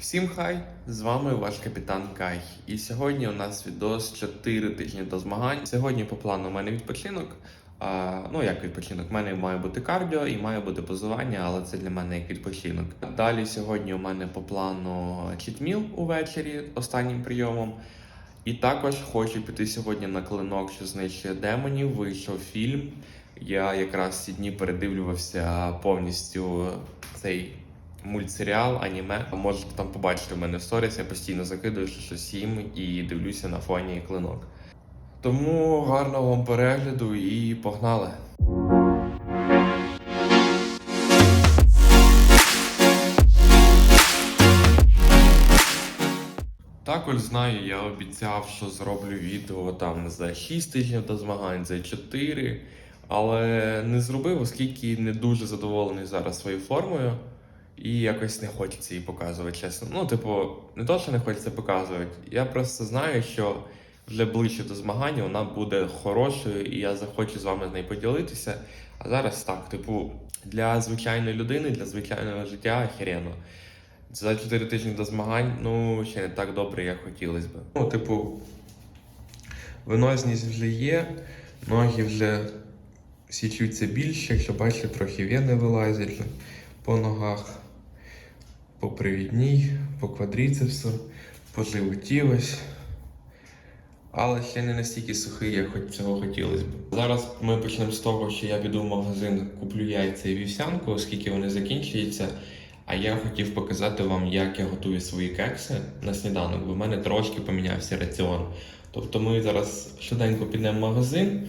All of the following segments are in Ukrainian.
Всім хай! З вами ваш капітан Кай. І сьогодні у нас відос 4 тижні до змагань. Сьогодні по плану у мене відпочинок. А, ну як відпочинок? У мене має бути кардіо і має бути позування, але це для мене як відпочинок. Далі сьогодні у мене по плану читміл увечері останнім прийомом. І також хочу піти сьогодні на клинок, що знищує демонів. Вийшов фільм. Я якраз ці дні передивлювався повністю цей мультсеріал, аніме. Можете там побачити в мене в сторіс, я постійно закидую що щось їм і дивлюся на фоні клинок. Тому гарного вам перегляду і погнали! Також знаю, я обіцяв, що зроблю відео там за 6 тижнів до змагань, за 4, але не зробив, оскільки не дуже задоволений зараз своєю формою. І якось не хочеться її показувати, чесно. Ну, типу, не то, що не хочеться показувати. Я просто знаю, що вже ближче до змагання вона буде хорошою, і я захочу з вами з нею поділитися. А зараз так, типу, для звичайної людини, для звичайного життя охеренно. За 4 тижні до змагань, ну, ще не так добре, як хотілося б. Ну, типу, виносність вже є, ноги вже січуться більше, якщо бачите, трохи вени вилазять по ногах, по привідній, по квадріцепсу, по животі. Але ще не настільки сухий, як цього хотілося б. Зараз ми почнемо з того, що я піду в магазин, куплю яйця і вівсянку, оскільки вони закінчуються. А я хотів показати вам, як я готую свої кекси на сніданок, бо в мене трошки помінявся раціон. Тобто ми зараз швиденько підемо в магазин,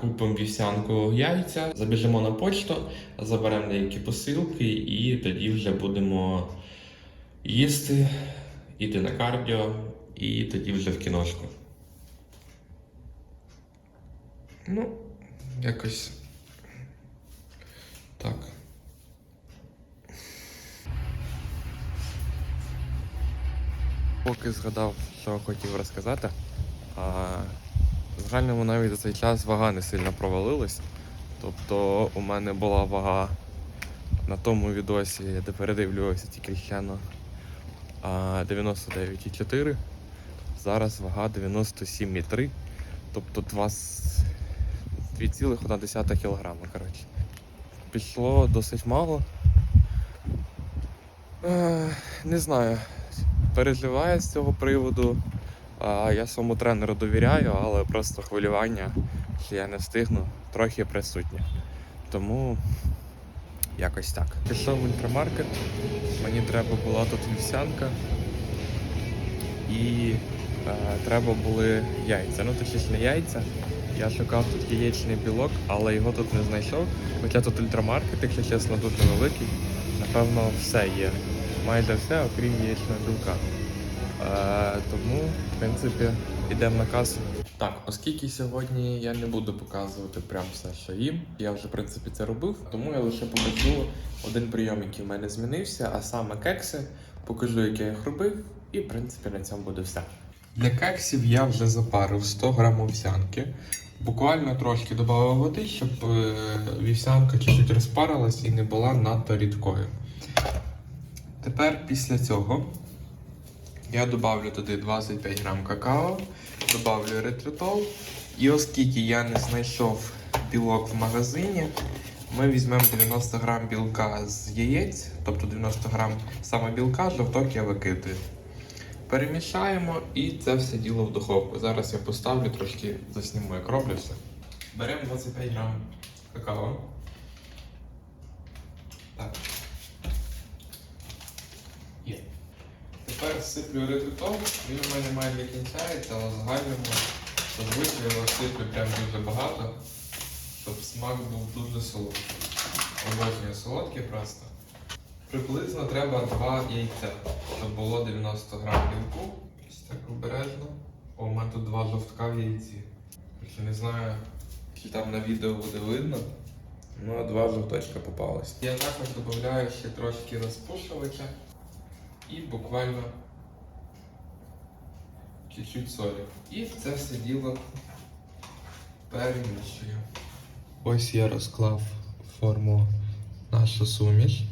купимо вівсянку яйця, забіжимо на почту, заберемо деякі посилки і тоді вже будемо їсти, іти на кардіо і тоді вже в кіношку. Ну, якось так. Поки згадав, що хотів розказати. В загальному навіть за цей час вага не сильно провалилась. Тобто у мене була вага на тому відосі, де передивлювався тільки ще 99,4. Зараз вага 97,3. Тобто 2,1 кг. Коротше. Пішло досить мало. Е, не знаю переживаю з цього приводу. Я своєму тренеру довіряю, але просто хвилювання, що я не встигну, трохи присутнє. Тому якось так. Пішов в ультрамаркет, мені треба була тут вівсянка і е, треба були яйця. Ну точніше не яйця. Я шукав тут яєчний білок, але його тут не знайшов. Хоча тут ультрамаркет, якщо чесно, тут невеликий. Напевно, все є. Майже все, окрім яєчного білка. Е, тому, в принципі, йдемо на касу. Так, оскільки сьогодні я не буду показувати прям все, що їм, я вже в принципі це робив, тому я лише покажу один прийом, який в мене змінився, а саме кекси. Покажу, як я їх робив, і в принципі на цьому буде все. Для кексів я вже запарив 100 грам овсянки. Буквально трошки додав води, щоб е, вівсянка чуть-чуть розпарилась і не була надто рідкою. Тепер після цього я додавлю туди 25 грам какао, додавлю еритритол. І оскільки я не знайшов білок в магазині, ми візьмемо 90 грам білка з яєць, тобто 90 грам саме білка, жовток я викидаю. Перемішаємо і це все діло в духовку. Зараз я поставлю трошки засніму, як роблю все. Беремо 25 грам какао. Так. Тепер сиплю еритритол, він у мене майже кінчається, але в загальному зазвичай я його сиплю прям дуже багато, щоб смак був дуже солодкий. Обожнюю солодкий просто. Приблизно треба 2 яйця, щоб було 90 грам білку. Ось так обережно. О, у мене тут два жовтка в яйці. Не знаю, чи там на відео буде видно. Ну, два жовточка попалось. Я також додаю ще трошки розпушувача і буквально чуть-чуть солі. І це все діло перемішую. Ось я розклав форму нашу суміш.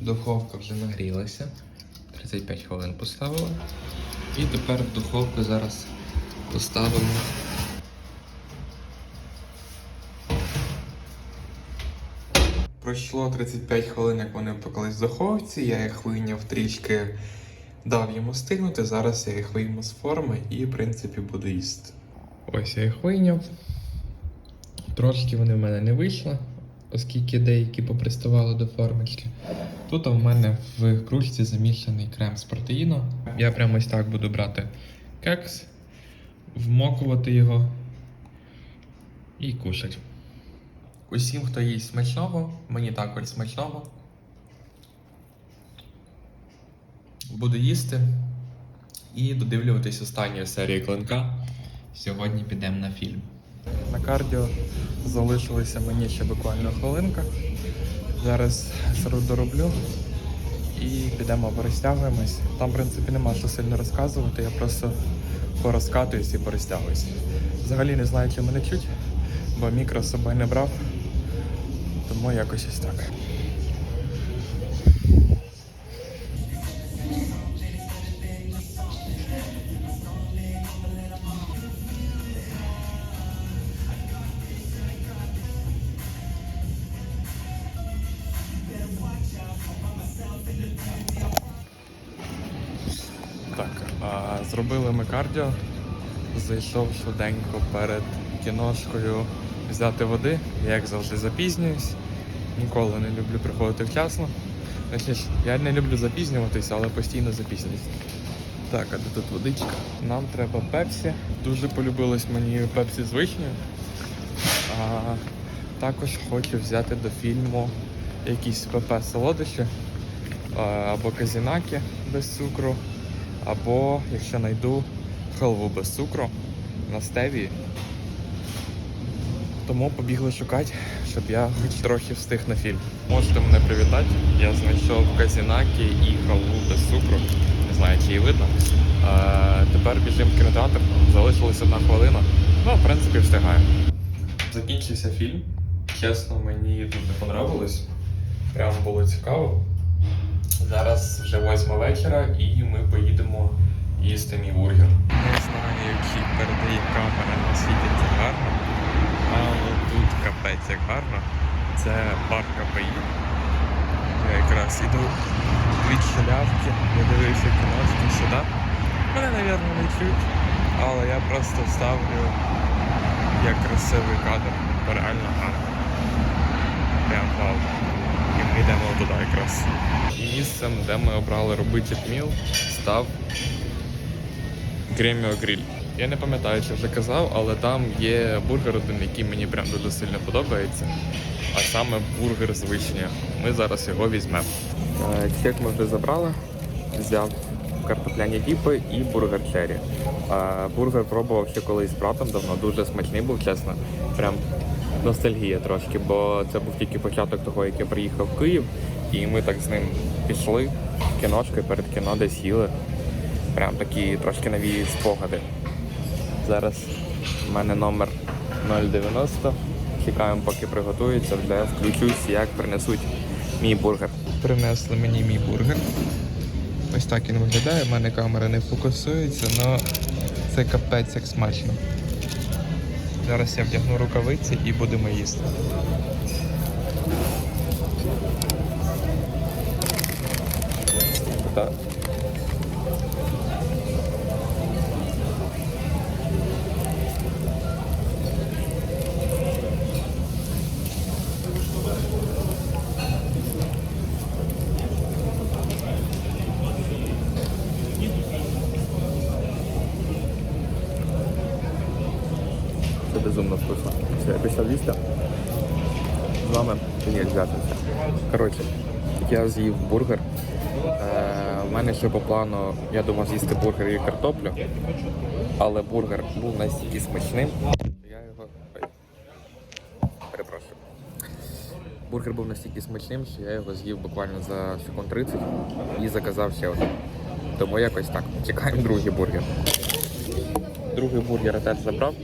Духовка вже нагрілася. 35 хвилин поставила. І тепер в духовку зараз поставимо. Пройшло 35 хвилин, як вони в духовці, я їх вийняв трішки, дав йому стигнути. Зараз я їх вийму з форми і, в принципі, буду їсти. Ось я їх вийняв. Трошки вони в мене не вийшли, оскільки деякі поприставали до формочки. Тут в мене в кружці замішаний крем з протеїну. Я прямо ось так буду брати кекс, вмокувати його і кушати. Усім, хто їсть смачного, мені також смачного. Буду їсти і додивлюватись останню серію клинка. Сьогодні підемо на фільм. На кардіо залишилася мені ще буквально хвилинка. Зараз дороблю і підемо порозтягуємось. Там, в принципі, нема що сильно розказувати, я просто порозкатуюсь і порозтягуюсь. Взагалі не знаю, чи мене чуть, бо мікро з собою не брав, тому якось ось. Так, зробили ми кардіо. Зайшов швиденько перед кіношкою взяти води. Я як завжди запізнююсь. Ніколи не люблю приходити вчасно. Точніше, я не люблю запізнюватися, але постійно запізнююсь. Так, а де тут водичка? Нам треба пепсі. Дуже полюбилось мені пепсі з вишнею. А, також хочу взяти до фільму якісь ПП солодощі або казінаки без цукру, або, якщо знайду, халву без цукру на стеві. Тому побігли шукати, щоб я хоч трохи встиг на фільм. Можете мене привітати. Я знайшов казінаки і халву без цукру. Не знаю, чи її видно. Е, тепер біжимо в кінотеатр. Залишилась одна хвилина. Ну, в принципі, встигаю. Закінчився фільм. Чесно, мені дуже понравилось. Прямо було цікаво. Зараз вже восьма вечора і ми поїдемо їсти мій бургер. Не знаю, які передає камера наскільки це гарно, але тут капець як гарно. Це парк КПІ. Я якраз іду від шалявки, я дивився кіношки сюди. Мене, мабуть, не чуть, але я просто вставлю як красивий кадр. Реально гарно. Прям вау. Йдемо туди якраз. І місцем, де ми обрали робити міл, став Греміо Гриль. Я не пам'ятаю, чи вже казав, але там є бургер один, який мені прям дуже сильно подобається. А саме бургер з вишнею. Ми зараз його візьмемо. Чек ми вже забрали. Взяв картопляні діпи і бургер черрі. Бургер пробував ще колись з братом давно, дуже смачний був, чесно. Прям ностальгія трошки, бо це був тільки початок того, як я приїхав в Київ, і ми так з ним пішли в перед кіно десь їли. Прям такі трошки нові спогади. Зараз в мене номер 090. Чекаємо, поки приготується, де включусь, як принесуть мій бургер. Принесли мені мій бургер. Ось так він виглядає, в мене камера не фокусується, але це капець як смачно. Зараз я вдягну рукавиці і будемо їсти. Так. Це безумно вкусно. Все, я пішов їсти. З вами Даніель зв'язався. Коротше, я з'їв бургер. Е, у мене ще по плану, я думав з'їсти бургер і картоплю, але бургер був настільки смачним, я його. Ой. Перепрошую. Бургер був настільки смачним, що я його з'їв буквально за секунд 30 і заказав ще один. Тому якось так. Чекаємо другий бургер. Другий бургер я теж забрав.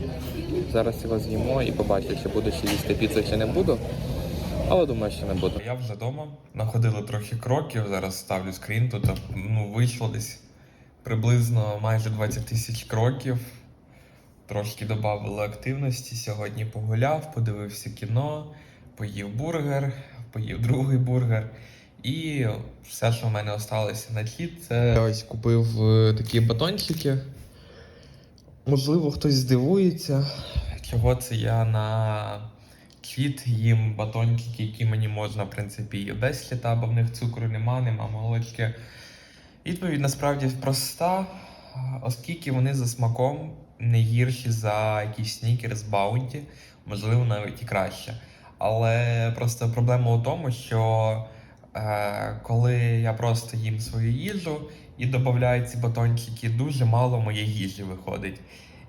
Зараз його з'їмо і побачу, чи буду ще їсти піцу, чи не буду. Але думаю, що не буде. Я вже вдома. Находили трохи кроків. Зараз ставлю скрін. Тут ну, вийшло десь приблизно майже 20 тисяч кроків. Трошки додали активності. Сьогодні погуляв, подивився кіно, поїв бургер, поїв другий бургер. І все, що в мене осталося на чіт, це ось купив е, такі батончики. Можливо, хтось здивується, чого це я на чіт їм батончики, які мені можна, в принципі, і без літа, бо в них цукру нема, нема молочки. Відповідь насправді проста, оскільки вони за смаком не гірші за якісь снікерс баунті, можливо, навіть і краще. Але просто проблема у тому, що е, коли я просто їм свою їжу і додаю ці батончики, дуже мало моєї їжі виходить.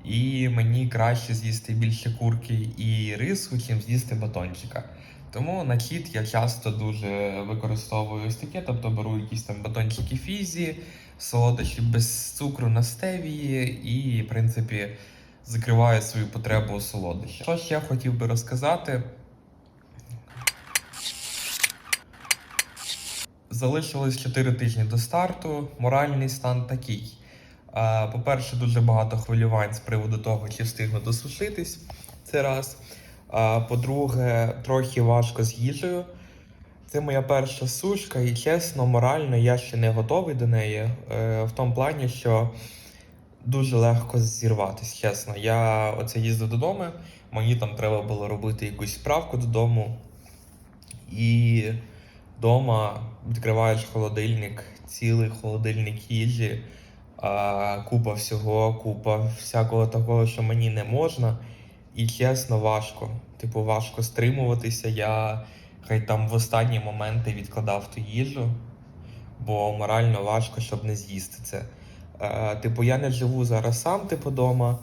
І мені краще з'їсти більше курки і рису, чим з'їсти батончика. Тому на чіт я часто дуже використовую ось тобто беру якісь там батончики фізі, солодощі без цукру на стевії і, в принципі, закриваю свою потребу у солодощах. Що ще хотів би розказати? Залишилось 4 тижні до старту. Моральний стан такий. По-перше, дуже багато хвилювань з приводу того, чи встигну досушитись. Це раз. По-друге, трохи важко з їжею. Це моя перша сушка, і чесно, морально я ще не готовий до неї. Е, в тому плані, що дуже легко зірватися, чесно. Я оце їздив додому, мені там треба було робити якусь справку додому. І вдома відкриваєш холодильник, цілий холодильник їжі, а, купа всього, купа всякого такого, що мені не можна. І чесно, важко. Типу, важко стримуватися. Я хай там в останні моменти відкладав ту їжу, бо морально важко, щоб не з'їсти це. Е, типу, я не живу зараз сам, типу, вдома.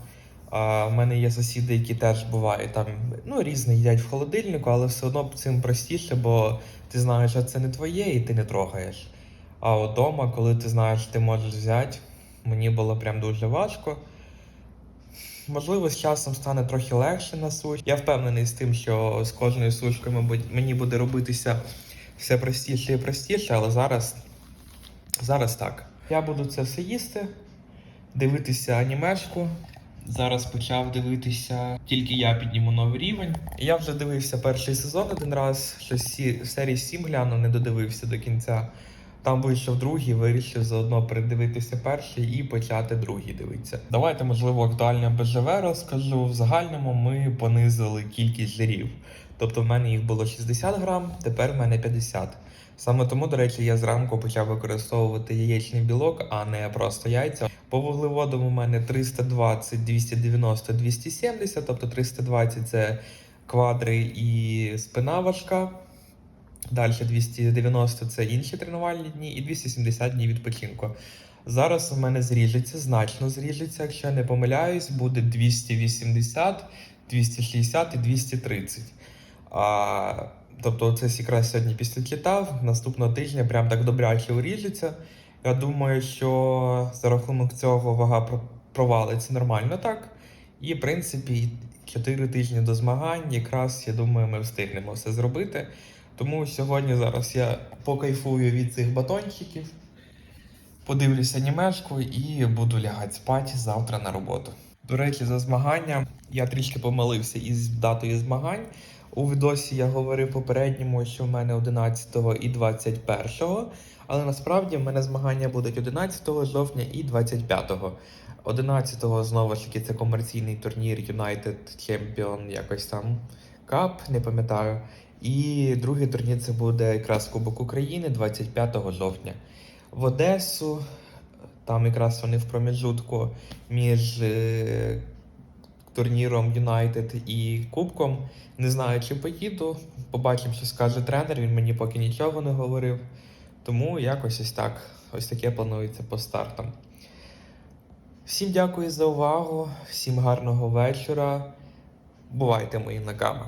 А в мене є сусіди, які теж бувають там ну, різне їдять в холодильнику, але все одно цим простіше, бо ти знаєш, що це не твоє і ти не трогаєш. А вдома, коли ти знаєш, ти можеш взяти, мені було прям дуже важко. Можливо, з часом стане трохи легше на суш. Я впевнений з тим, що з кожною сушкою, мабуть, мені буде робитися все простіше і простіше, але зараз, зараз так. Я буду це все їсти, дивитися анімешку. Зараз почав дивитися, тільки я підніму новий рівень. Я вже дивився перший сезон один раз, щось сі- серії 7 глянув, не додивився до кінця. Там вийшов другий, вирішив заодно передивитися перший і почати другий дивитися. Давайте, можливо, актуальне БЖВ розкажу. В загальному ми понизили кількість жирів. Тобто в мене їх було 60 грам, тепер в мене 50. Саме тому, до речі, я зранку почав використовувати яєчний білок, а не просто яйця. По вуглеводам у мене 320, 290, 270, тобто 320 це квадри і спина важка. Далі 290 це інші тренувальні дні і 270 дні відпочинку. Зараз у мене зріжеться, значно зріжеться, якщо я не помиляюсь, буде 280, 260 і 230. А, тобто це якраз сьогодні після читав, наступного тижня прям так добряче уріжеться. Я думаю, що за рахунок цього вага провалиться нормально так. І, в принципі, 4 тижні до змагань, якраз я думаю, ми встигнемо все зробити. Тому сьогодні зараз я покайфую від цих батончиків, подивлюся анімешку і буду лягати спати завтра на роботу. До речі, за змагання я трішки помилився із датою змагань. У відосі я говорив попередньому, що в мене 11 і 21, але насправді в мене змагання будуть 11 жовтня і 25. 11 знову ж таки це комерційний турнір United Champion, якось там Cup, не пам'ятаю. І другий турнір це буде якраз Кубок України 25 жовтня. В Одесу, там якраз вони в проміжутку між е, турніром Юнайтед і Кубком. Не знаю, чи поїду. Побачимо, що скаже тренер. Він мені поки нічого не говорив. Тому якось ось так. Ось таке планується по стартам. Всім дякую за увагу, всім гарного вечора. Бувайте мої ногами.